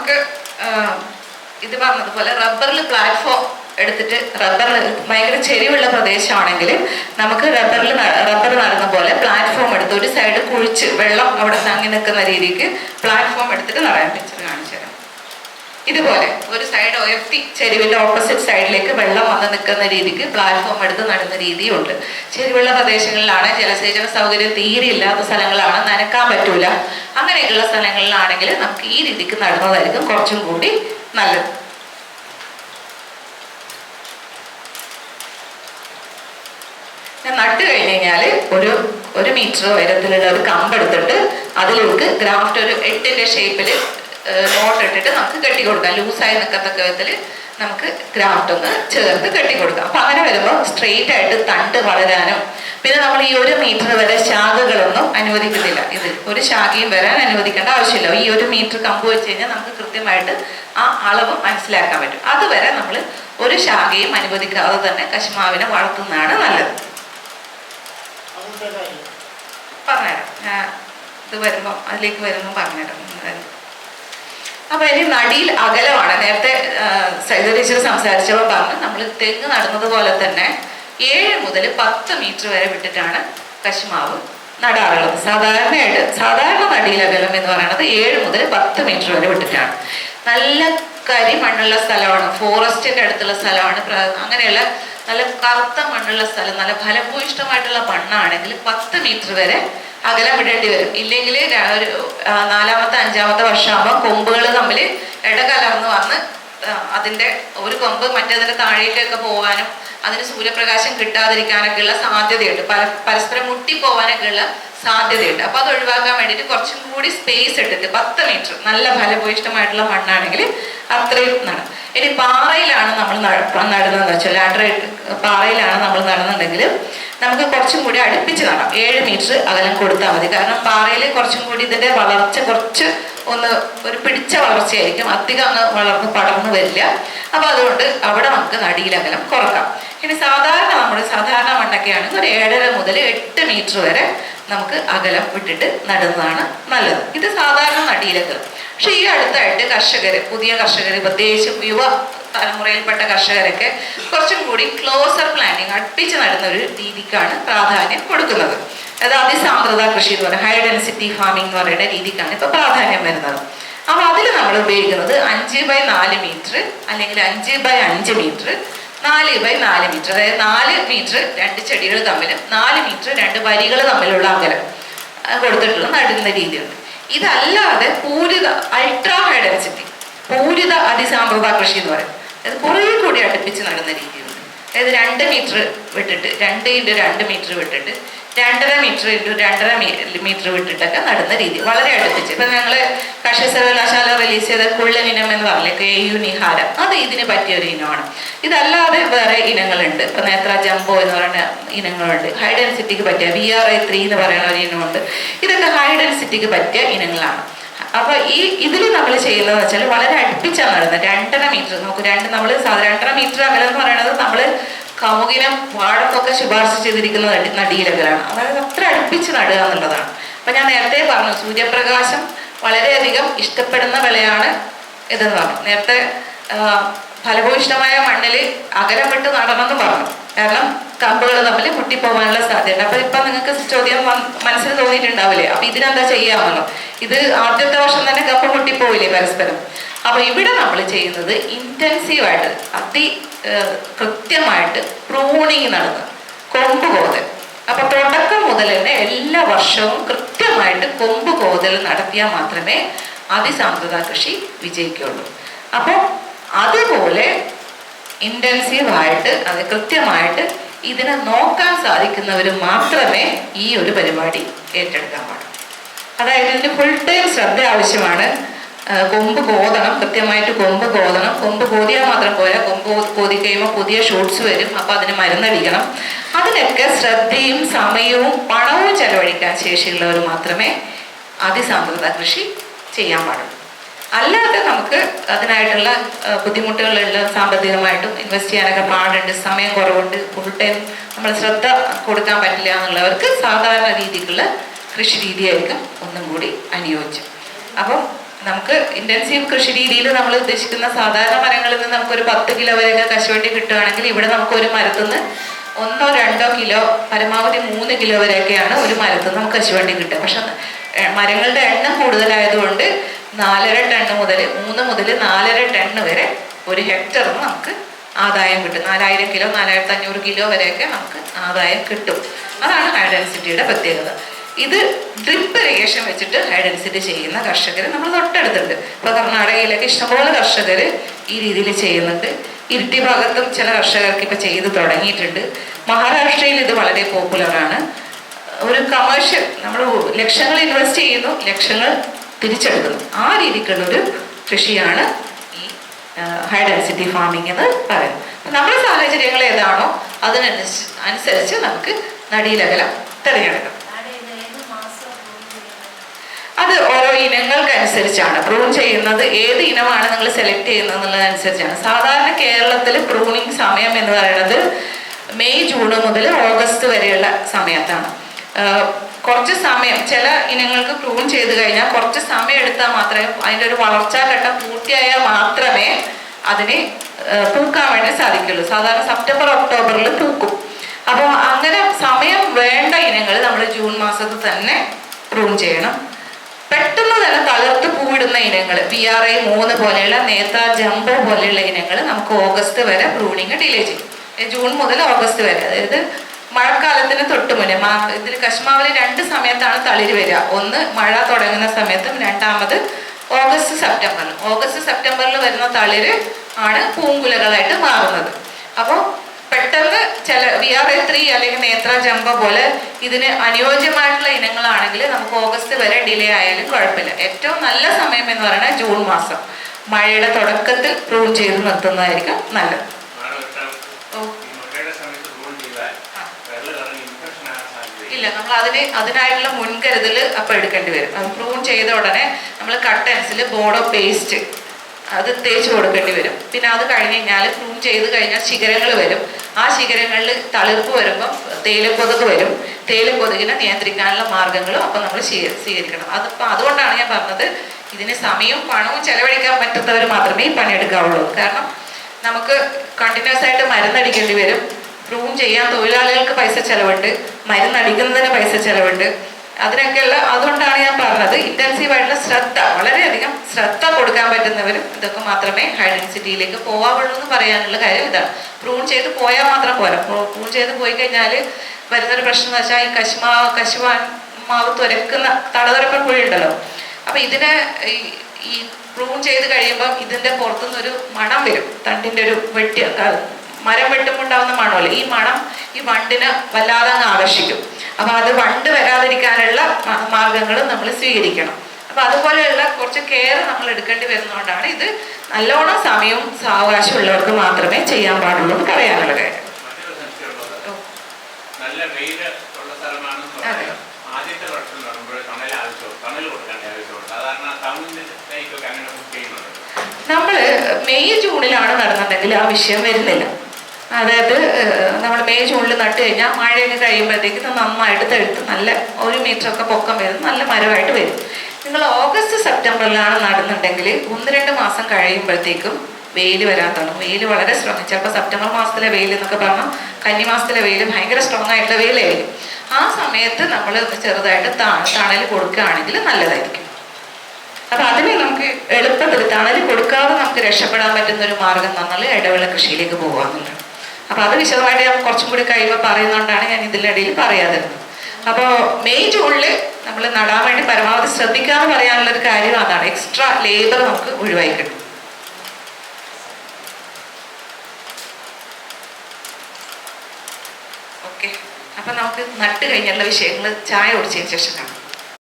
നമുക്ക് ഇത് പറഞ്ഞതുപോലെ റബ്ബറിൽ പ്ലാറ്റ്ഫോം എടുത്തിട്ട് റബ്ബറിൽ ഭയങ്കര ചെരിവുള്ള പ്രദേശമാണെങ്കിൽ നമുക്ക് റബ്ബറിൽ റബ്ബർ നടന്ന പോലെ പ്ലാറ്റ്ഫോം എടുത്ത് ഒരു സൈഡ് കുഴിച്ച് വെള്ളം അവിടെ തങ്ങി നിൽക്കുന്ന രീതിക്ക് പ്ലാറ്റ്ഫോം എടുത്തിട്ട് നടയാൻ പിക്ചർ കാണിച്ചു തരാം ഇതുപോലെ ഒരു സൈഡ് ഉയർത്തി ചെരുവിന്റെ ഓപ്പോസിറ്റ് സൈഡിലേക്ക് വെള്ളം വന്ന് നിൽക്കുന്ന രീതിക്ക് പ്ലാറ്റ്ഫോം എടുത്ത് നടുന്ന രീതിയുണ്ട്. ചെരുവുള്ള പ്രദേശങ്ങളിലാണ് ജലസേചന സൗകര്യം തീരെ ഇല്ലാത്ത സ്ഥലങ്ങളാണ് നനക്കാൻ പറ്റൂല. അങ്ങനെയൊക്കെയുള്ള സ്ഥലങ്ങളിലാണെങ്കിൽ നമുക്ക് ഈ രീതിക്ക് നടുന്നതായിരിക്കും കുറച്ചും കൂടി നല്ലത്. നട്ട് കഴിഞ്ഞ് കഴിഞ്ഞാൽ ഒരു ഒരു മീറ്റർ ഉയരത്തിലുള്ള ഒരു കമ്പെടുത്തിട്ട് അതിലേക്ക് ഗ്രാഫ്റ്റ് ഒരു എട്ടിന്റെ ഷേപ്പിൽ നോട്ട് ഇട്ടിട്ട് നമുക്ക് കെട്ടി കൊടുക്കാം ലൂസായി നിൽക്കത്തക്ക വിധത്തിൽ നമുക്ക് ഗ്രാഫ്റ്റ് ഒന്ന് ചേർത്ത് കെട്ടി കൊടുക്കാം അപ്പൊ അങ്ങനെ വരുമ്പോൾ സ്ട്രെയിറ്റ് ആയിട്ട് തണ്ട് വളരാനും പിന്നെ നമ്മൾ ഈ ഒരു മീറ്റർ വരെ ശാഖകളൊന്നും അനുവദിക്കുന്നില്ല. ഇത് ഒരു ശാഖയും വരാൻ അനുവദിക്കേണ്ട ആവശ്യമില്ല. ഈ ഒരു മീറ്റർ കമ്പ് വെച്ച് കഴിഞ്ഞാൽ നമുക്ക് കൃത്യമായിട്ട് ആ അളവ് മനസ്സിലാക്കാൻ പറ്റും. അതുവരെ നമ്മൾ ഒരു ശാഖയും അനുവദിക്കാതെ തന്നെ കശുമാവിനെ വളർത്തുന്നതാണ് നല്ലത്. പറഞ്ഞുതരാം. ഇത് വരുമ്പോൾ അതിലേക്ക് വരുമ്പോൾ പറഞ്ഞുതരാം. അപ്പൊ ഇനി നടിയിൽ അകലമാണ്. നേരത്തെ സൈത ടീച്ചർ സംസാരിച്ചപ്പോൾ പറഞ്ഞു നമ്മൾ തെങ്ങ് നടുന്നത് പോലെ തന്നെ ഏഴ് മുതൽ പത്ത് മീറ്റർ വരെ വിട്ടിട്ടാണ് കശുമാവ് നടാറുള്ളത്. സാധാരണയായിട്ട് സാധാരണ നടിയിൽ അകലം എന്ന് പറയുന്നത് ഏഴ് മുതൽ പത്ത് മീറ്റർ വരെ വിട്ടിട്ടാണ്. നല്ല കരി മണ്ണുള്ള സ്ഥലമാണ് ഫോറസ്റ്റിന്റെ അടുത്തുള്ള സ്ഥലമാണ് അങ്ങനെയുള്ള നല്ല കറുത്ത മണ്ണുള്ള സ്ഥലം നല്ല ഫലഭൂയിഷ്ടമായിട്ടുള്ള മണ്ണാണെങ്കിൽ പത്ത് മീറ്റർ വരെ അകലം വിടേണ്ടി വരും. ഇല്ലെങ്കിൽ ഒരു നാലാമത്തെ അഞ്ചാമത്തെ വർഷമാകുമ്പോൾ കൊമ്പുകൾ തമ്മിൽ ഇടകലർന്ന് വന്ന് അതിന്റെ ഒരു കൊമ്പ് മറ്റേതിന്റെ താഴേക്കൊക്കെ പോകാനും അതിന് സൂര്യപ്രകാശം കിട്ടാതിരിക്കാനൊക്കെയുള്ള സാധ്യതയുണ്ട്. പല പരസ്പരം മുട്ടിപ്പോവാനൊക്കെയുള്ള സാധ്യതയുണ്ട്. അപ്പോൾ അത് ഒഴിവാക്കാൻ വേണ്ടിയിട്ട് കുറച്ചും കൂടി സ്പേസ് ഇട്ടിട്ട് പത്ത് മീറ്റർ നല്ല ഫലഭൂയിഷ്ടമായിട്ടുള്ള മണ്ണാണെങ്കിൽ അത്രയും നടും. ഇനി പാറയിലാണ് നമ്മൾ നടുന്നതെന്ന് വെച്ചാൽ ലാറ്ററൈറ്റ് പാറയിലാണ് നമ്മൾ നടുന്നുണ്ടെങ്കിൽ നമുക്ക് കുറച്ചും കൂടി അടുപ്പിച്ച് കാണാം. ഏഴ് മീറ്റർ അകലം കൊടുത്താൽ മതി. കാരണം പാറയിൽ കുറച്ചും കൂടി ഇതിന്റെ വളർച്ച കുറച്ച് ഒന്ന് ഒരു പിടിച്ച വളർച്ചയായിരിക്കും. അധികം അങ്ങ് വളർന്ന് പടർന്നു വരില്ല. അപ്പോൾ അതുകൊണ്ട് അവിടെ നമുക്ക് നടിയിൽ അകലം കുറക്കാം. ഇനി സാധാരണ നമ്മൾ സാധാരണ മണ്ണൊക്കെയാണെങ്കിൽ ഒരു ഏഴര മുതൽ എട്ട് മീറ്റർ വരെ നമുക്ക് അകലം വിട്ടിട്ട് നടുന്നതാണ് നല്ലത്. ഇത് സാധാരണ നടിയിലൊക്കെ. പക്ഷെ ഈ അടുത്തായിട്ട് കർഷകർ പുതിയ കർഷകർ പ്രത്യേകിച്ചും യുവ തലമുറയിൽപ്പെട്ട കർഷകരൊക്കെ കുറച്ചും കൂടി ക്ലോസർ പ്ലാന്റിങ് അടുപ്പിച്ച് നടുന്ന ഒരു രീതിക്കാണ് പ്രാധാന്യം കൊടുക്കുന്നത്. അതായത് അതിസാന്ദ്രത കൃഷി എന്ന് പറയുന്നത് ഹൈ ഡെൻസിറ്റി ഫാമിംഗ് എന്ന് പറയുന്ന രീതിക്കാണ് ഇപ്പൊ പ്രാധാന്യം വരുന്നത്. അപ്പോൾ അതിൽ നമ്മൾ ഉപയോഗിക്കുന്നത് അഞ്ച് ബൈ നാല് മീറ്റർ അല്ലെങ്കിൽ അഞ്ച് ബൈ അഞ്ച് മീറ്റർ നാല് ബൈ നാല് മീറ്റർ അതായത് നാല് മീറ്റർ രണ്ട് ചെടികൾ തമ്മിലും നാല് മീറ്റർ രണ്ട് വരികൾ തമ്മിലുള്ള അകലം. കൊടുത്തിട്ടുള്ള നടുന്ന രീതിയുണ്ട് ഇതല്ലാതെ പൂരിത അൾട്രാ ഹൈ ഡെൻസിറ്റി പൂരിത അതിസാന്ദ്രത കൃഷി എന്ന് പറയും. അത് കുറേ കൂടി അടുപ്പിച്ച് നടുന്ന രീതിയുണ്ട് അതായത് രണ്ട് മീറ്റർ വിട്ടിട്ട് രണ്ട് ഇന്റു രണ്ട് മീറ്റർ വിട്ടിട്ട് രണ്ടര മീറ്റർ ഇന്റു രണ്ടര മീറ്റർ വിട്ടിട്ടൊക്കെ നടുന്ന രീതി. വളരെ അടുപ്പിച്ച്. ഇപ്പം ഞങ്ങൾ കാർഷിക സർവകലാശാല റിലീസ് ചെയ്ത കുള്ളൻ ഇനം എന്ന് പറഞ്ഞില്ലേ കെ യു നിഹാരം അത് ഇതിന് പറ്റിയ ഒരു ഇനമാണ്. ഇതല്ലാതെ വേറെ ഇനങ്ങളുണ്ട്. ഇപ്പം നേത്ര ജംബോ എന്ന് പറയുന്ന ഇനങ്ങളുണ്ട്. ഹൈ ഡെൻസിറ്റിക്ക് പറ്റിയ വി ആർ ഐ ത്രീ എന്ന് പറയുന്ന ഒരു ഇനമുണ്ട്. ഇതൊക്കെ ഹൈ ഡെൻസിറ്റിക്ക് പറ്റിയ ഇനങ്ങളാണ്. അപ്പൊ ഈ ഇതിൽ നമ്മൾ ചെയ്യുന്നത് വെച്ചാൽ വളരെ അടുപ്പിച്ചാണ് നടുന്നത് രണ്ടര മീറ്റർ. നമുക്ക് രണ്ട് നമ്മൾ രണ്ടര മീറ്റർ അകലം എന്ന് പറയുന്നത് നമ്മൾ കമുകിനും വാഴക്കൊക്കെ ശുപാർശ ചെയ്തിരിക്കുന്ന നടി നടിയിലകലാണ്. അതായത് അത്ര അടുപ്പിച്ച് നടുക എന്നുള്ളതാണ്. അപ്പൊ ഞാൻ നേരത്തെ പറഞ്ഞു സൂര്യപ്രകാശം വളരെയധികം ഇഷ്ടപ്പെടുന്ന വിളയാണ് ഇതെന്ന് പറഞ്ഞു. നേരത്തെ ഫലഭൂയിഷ്ടമായ മണ്ണിൽ അകലം വിട്ട് നടണമെന്ന് പറഞ്ഞു. കാരണം കമ്പുകൾ തമ്മിൽ മുട്ടിപ്പോകാനുള്ള സാധ്യത അപ്പൊ ഇപ്പൊ നിങ്ങൾക്ക് ചോദ്യം മനസ്സിൽ തോന്നിയിട്ടുണ്ടാവില്ലേ? അപ്പൊ ഇതിനെന്താ ചെയ്യാമെന്നോ? ഇത് ആദ്യത്തെ വർഷം തന്നെ കമ്പ് മുട്ടിപ്പോവില്ലേ പരസ്പരം? അപ്പൊ ഇവിടെ നമ്മൾ ചെയ്യുന്നത് ഇന്റൻസീവായിട്ട് അതി കൃത്യമായിട്ട് പ്രൂണിങ് നടന്ന് കൊമ്പ് കോതൽ. അപ്പൊ തുടക്കം മുതൽ തന്നെ എല്ലാ വർഷവും കൃത്യമായിട്ട് കൊമ്പ് കോതൽ നടത്തിയാൽ മാത്രമേ അതിസാന്ദ്രത കൃഷി വിജയിക്കുള്ളൂ അപ്പോൾ അതുപോലെ ഇന്റൻസീവ് ആയിട്ട് അത് കൃത്യമായിട്ട് ഇതിനെ നോക്കാൻ സാധിക്കുന്നവർ മാത്രമേ ഈ ഒരു പരിപാടി ഏറ്റെടുക്കാൻ പാടുള്ളൂ. അതായത് ഇതിന് ഫുൾ ടൈം ശ്രദ്ധ ആവശ്യമാണ്. കൊമ്പ് കോതണം കൃത്യമായിട്ട് കൊമ്പ് കോതണം. കൊമ്പ് കോതിയാൽ മാത്രം പോരാ. കൊമ്പ് കോതി കഴിയുമ്പോൾ പുതിയ ഷൂട്ട്സ് വരും. അപ്പോൾ അതിന് മരുന്നടിക്കണം. അതിനൊക്കെ ശ്രദ്ധയും സമയവും പണവും ചെലവഴിക്കാൻ ശേഷിയുള്ളവർ മാത്രമേ അതിസാന്ദ്രത കൃഷി ചെയ്യാൻ പാടുള്ളൂ. അല്ലാതെ നമുക്ക് അതിനായിട്ടുള്ള ബുദ്ധിമുട്ടുകളുള്ള സാമ്പത്തികമായിട്ടും ഇൻവെസ്റ്റ് ചെയ്യാനൊക്കെ പാടുണ്ട്. സമയം കുറവുണ്ട്. ഫുൾ ടൈം നമ്മൾ ശ്രദ്ധ കൊടുക്കാൻ പറ്റില്ല എന്നുള്ളവർക്ക് സാധാരണ രീതിക്കുള്ള കൃഷി രീതിയായിരിക്കും ഒന്നും കൂടി അനുയോജ്യം. അപ്പം നമുക്ക് ഇന്റൻസീവ് കൃഷി രീതിയിൽ നമ്മൾ ഉദ്ദേശിക്കുന്ന സാധാരണ മരങ്ങളിൽ നിന്ന് നമുക്കൊരു പത്ത് കിലോ വരെയൊക്കെ കശുവണ്ടി കിട്ടുകയാണെങ്കിൽ ഇവിടെ നമുക്ക് ഒരു മരത്തിൽ നിന്ന് ഒന്നോ രണ്ടോ കിലോ പരമാവധി മൂന്ന് കിലോ വരെയൊക്കെയാണ് ഒരു മരത്തിൽ നിന്ന് നമുക്ക് കശുവണ്ടി കിട്ടുക. പക്ഷെ മരങ്ങളുടെ എണ്ണം കൂടുതലായതുകൊണ്ട് നാലര ടണ്ണ് മുതൽ മൂന്ന് മുതൽ നാലര ടണ്ണ് വരെ ഒരു ഹെക്ടറിന് നമുക്ക് ആദായം കിട്ടും. നാലായിരം കിലോ നാലായിരത്തി അഞ്ഞൂറ് കിലോ വരെയൊക്കെ നമുക്ക് ആദായം കിട്ടും. അതാണ് ഹൈ ഡെൻസിറ്റിയുടെ പ്രത്യേകത. ഇത് ഡ്രിപ്പ് ഇറിഗേഷൻ വെച്ചിട്ട് ഹൈ ഡെൻസിറ്റി ചെയ്യുന്ന കർഷകർ നമ്മൾ തൊട്ടടുത്തുണ്ട്. ഇപ്പോൾ കർണാടകയിലൊക്കെ ഇഷ്ടംപോലെ കർഷകർ ഈ രീതിയിൽ ചെയ്യുന്നുണ്ട്. ഇരിട്ടി ഭാഗത്തും ചില കർഷകർക്ക് ഇപ്പോൾ ചെയ്ത് തുടങ്ങിയിട്ടുണ്ട്. മഹാരാഷ്ട്രയിൽ ഇത് വളരെ പോപ്പുലറാണ് ഒരു കമേഴ്ഷ്യൽ നമ്മൾ ലക്ഷങ്ങൾ ഇൻവെസ്റ്റ് ചെയ്യുന്നു. ലക്ഷങ്ങൾ തിരിച്ചെടുക്കുന്നു ആ രീതിക്കുള്ള ഒരു കൃഷിയാണ് ഈ ഹൈ ഡെൻസിറ്റി ഫാമിംഗ് എന്ന് പറയുന്നത്. നമ്മുടെ സാഹചര്യങ്ങൾ ഏതാണോ അതിനനുസരിച്ച് അനുസരിച്ച് നമുക്ക് നടീലകലം തിരഞ്ഞെടുക്കാം. അത് ഓരോ ഇനങ്ങൾക്കനുസരിച്ചാണ്. പ്രൂൺ ചെയ്യുന്നത് ഏത് ഇനമാണ് നിങ്ങൾ സെലക്ട് ചെയ്യുന്നത് എന്നുള്ളതനുസരിച്ചാണ് സാധാരണ കേരളത്തിൽ പ്രൂണിങ് സമയം എന്ന് പറയുന്നത് മെയ് ജൂൺ മുതൽ ഓഗസ്റ്റ് വരെയുള്ള സമയത്താണ്. കുറച്ച് സമയം ചില ഇനങ്ങൾക്ക് പ്രൂൺ ചെയ്ത് കഴിഞ്ഞാൽ കുറച്ച് സമയം എടുത്താൽ മാത്രമേ അതിന്റെ ഒരു വളർച്ചാ ഘട്ടം പൂർത്തിയായാൽ മാത്രമേ അതിന് പൂക്കാൻ വേണ്ടി സാധിക്കുള്ളൂ. സാധാരണ സെപ്റ്റംബർ ഒക്ടോബറിൽ പൂക്കും. അപ്പോൾ അങ്ങനെ സമയം വേണ്ട ഇനങ്ങൾ നമ്മൾ ജൂൺ മാസത്തിൽ തന്നെ പ്രൂൺ ചെയ്യണം. പെട്ടെന്ന് തന്നെ തളർത്ത് പൂവിടുന്ന ഇനങ്ങൾ പി ആർ ഐ മൂന്ന് പോലെയുള്ള നേത്ര ജംബോ പോലെയുള്ള ഇനങ്ങൾ നമുക്ക് ഓഗസ്റ്റ് വരെ പ്രൂണിങ് ഡിലേ ചെയ്യും. ജൂൺ മുതൽ ഓഗസ്റ്റ് വരെ. അതായത് മഴക്കാലത്തിന് തൊട്ട് മുന്നേ മാ ഇതിൽ കശുമാവിൽ രണ്ട് സമയത്താണ് തളിര് വരിക. ഒന്ന് മഴ തുടങ്ങുന്ന സമയത്തും രണ്ടാമത് ഓഗസ്റ്റ് സെപ്റ്റംബറിൽ ഓഗസ്റ്റ് സെപ്റ്റംബറിൽ വരുന്ന തളിര് ആണ് പൂങ്കുലകളായിട്ട് മാറുന്നത്. അപ്പോൾ പെട്ടെന്ന് ചില വി ആർ എ ത്രീ അല്ലെങ്കിൽ നേത്ര ജമ്പ പോലെ ഇതിന് അനുയോജ്യമായിട്ടുള്ള ഇനങ്ങളാണെങ്കിൽ നമുക്ക് ഓഗസ്റ്റ് വരെ ഡിലേ ആയാലും കുഴപ്പമില്ല. ഏറ്റവും നല്ല സമയം എന്ന് പറയുന്നത് ജൂൺ മാസം. മഴയുടെ തുടക്കത്തിൽ പ്രൂവ് ചെയ്ത് നിർത്തുന്നതായിരിക്കും നല്ലത്. ഇല്ല നമ്മൾ അതിന് അതിനായിട്ടുള്ള മുൻകരുതൽ അപ്പോൾ എടുക്കേണ്ടി വരും. അത് പ്രൂൺ ചെയ്ത ഉടനെ നമ്മൾ കട്ടൻസിൽ ബോർഡോ പേസ്റ്റ് അത് തേച്ച് കൊടുക്കേണ്ടി വരും. പിന്നെ അത് കഴിഞ്ഞ് കഴിഞ്ഞാൽ പ്രൂൺ ചെയ്ത് കഴിഞ്ഞാൽ ശിഖരങ്ങൾ വരും. ആ ശിഖരങ്ങളിൽ തളിർപ്പ് വരുമ്പം തേയിലക്കൊതുക് വരും. തേയിലക്കൊതുകിനെ നിയന്ത്രിക്കാനുള്ള മാർഗങ്ങളും അപ്പം നമ്മൾ സ്വീ- സ്വീകരിക്കണം. അതിപ്പോൾ അതുകൊണ്ടാണ് ഞാൻ പറഞ്ഞത് ഇതിന് സമയവും പണവും ചെലവഴിക്കാൻ പറ്റുന്നവർ മാത്രമേ പണിയെടുക്കാവുള്ളൂ. കാരണം നമുക്ക് കണ്ടിന്യൂസ് ആയിട്ട് മരുന്നടിക്കേണ്ടി വരും. പ്രൂൺ ചെയ്യാൻ തൊഴിലാളികൾക്ക് പൈസ ചെലവുണ്ട് മരുന്നടിക്കുന്നതിന് പൈസ ചെലവുണ്ട്. അതിനൊക്കെയുള്ള അതുകൊണ്ടാണ് ഞാൻ പറഞ്ഞത് ഇന്റൻസീവായിട്ടുള്ള ശ്രദ്ധ വളരെയധികം ശ്രദ്ധ കൊടുക്കാൻ പറ്റുന്നവരും ഇതൊക്കെ മാത്രമേ ഹൈ ഡെൻസിറ്റിയിലേക്ക് പോവാവുള്ളൂ എന്ന് പറയാനുള്ള കാര്യം ഇതാണ്. പ്രൂൺ ചെയ്ത് പോയാൽ മാത്രം പോരാ. പ്രൂൺ ചെയ്ത് പോയി കഴിഞ്ഞാൽ വരുന്നൊരു പ്രശ്നം എന്ന് വെച്ചാൽ ഈ കശുമാ കശുവാൻ മാവ് തുരക്കുന്ന തടതുരപ്പൻ കുഴി ഉണ്ടല്ലോ അപ്പം ഇതിനെ ഈ പ്രൂൺ ചെയ്ത് കഴിയുമ്പം ഇതിന്റെ പുറത്തുനിന്നൊരു മണം വരും തണ്ടിന്റെ ഒരു വെട്ടി മരം വെട്ടുമ്പോൾ ഉണ്ടാവുന്ന മണമല്ലേ? ഈ മണം ഈ വണ്ടിനെ വല്ലാതെ അങ്ങ് ആകർഷിക്കും. അപ്പൊ അത് വണ്ട് വരാതിരിക്കാനുള്ള മാർഗങ്ങൾ നമ്മൾ സ്വീകരിക്കണം. അപ്പൊ അതുപോലെയുള്ള കുറച്ച് കെയർ നമ്മൾ എടുക്കേണ്ടി വരുന്നതുകൊണ്ടാണ് ഇത് നല്ലോണം സമയവും സാവകാശം ഉള്ളവർക്ക് മാത്രമേ ചെയ്യാൻ പാടുള്ളൂ എന്ന് പറയാനുള്ള കാര്യം. നമ്മൾ നല്ല വെയിൽ ഉള്ള സ്ഥലമാണെന്ന് പറഞ്ഞാൽ ആദ്യത്തെ വർഷം നടുമ്പോൾ തണൽ ആവശ്യമുണ്ട് തണൽ കൊടുക്കേണ്ട ആവശ്യമുണ്ട്. സാധാരണ ടൗണിലേക്കൊക്കെ അങ്ങനെ ബുക്ക് ചെയ്യുന്നുണ്ട്. നമ്മൾ മെയ് ജൂണിലാണ് നടന്നുണ്ടെങ്കിൽ ആ വിഷയം വരുന്നില്ല. അതായത് നമ്മൾ മെയ് ജൂണിൽ നട്ട് കഴിഞ്ഞാൽ മഴയൊക്കെ കഴിയുമ്പോഴത്തേക്ക് നന്നായിട്ട് തെഴുത്ത് നല്ല ഒരു മീറ്റർ ഒക്കെ പൊക്കം വരും. നല്ല മരമായിട്ട് വരും. നിങ്ങൾ ഓഗസ്റ്റ് സെപ്റ്റംബറിലാണ് നടുന്നുണ്ടെങ്കിൽ ഒന്ന് രണ്ട് മാസം കഴിയുമ്പോഴത്തേക്കും വെയിൽ വരാൻ തുടങ്ങും. വെയിൽ വളരെ സ്ട്രോങ് ചിലപ്പോൾ സെപ്റ്റംബർ മാസത്തിലെ വെയിൽ എന്നൊക്കെ പറഞ്ഞാൽ കന്നി മാസത്തിലെ വെയിൽ ഭയങ്കര സ്ട്രോങ് ആയിട്ടുള്ള വെയിലായിരിക്കും. ആ സമയത്ത് നമ്മൾ ചെറുതായിട്ട് താ തണൽ കൊടുക്കുകയാണെങ്കിൽ നല്ലതായിരിക്കും. അപ്പം അതിന് നമുക്ക് എളുപ്പത്തിൽ തണൽ കൊടുക്കാതെ നമുക്ക് രക്ഷപ്പെടാൻ പറ്റുന്ന ഒരു മാർഗം എന്ന് ഇടവേള കൃഷിയിലേക്ക് പോകാന്നുള്ളത് അപ്പൊ അത് വിശദമായിട്ട് ഞാൻ കുറച്ചും കൂടി കഴിയുമ്പോൾ പറയുന്നതുകൊണ്ടാണ് ഞാൻ ഇതിനിടയിൽ പറയാതിരുന്നത് അപ്പോൾ മെയ് ജൂണിൽ നമ്മൾ നടാൻ വേണ്ടി പരമാവധി ശ്രദ്ധിക്കാന്ന് പറയാനുള്ള ഒരു കാര്യം അതാണ്. എക്സ്ട്രാ ലേബർ നമുക്ക് ഒഴിവായി കിട്ടും. ഓക്കെ അപ്പൊ നമുക്ക് നട്ട് കഴിഞ്ഞുള്ള വിഷയങ്ങൾ ചായ കുടിച്ചതിന് ശേഷം കാണാം.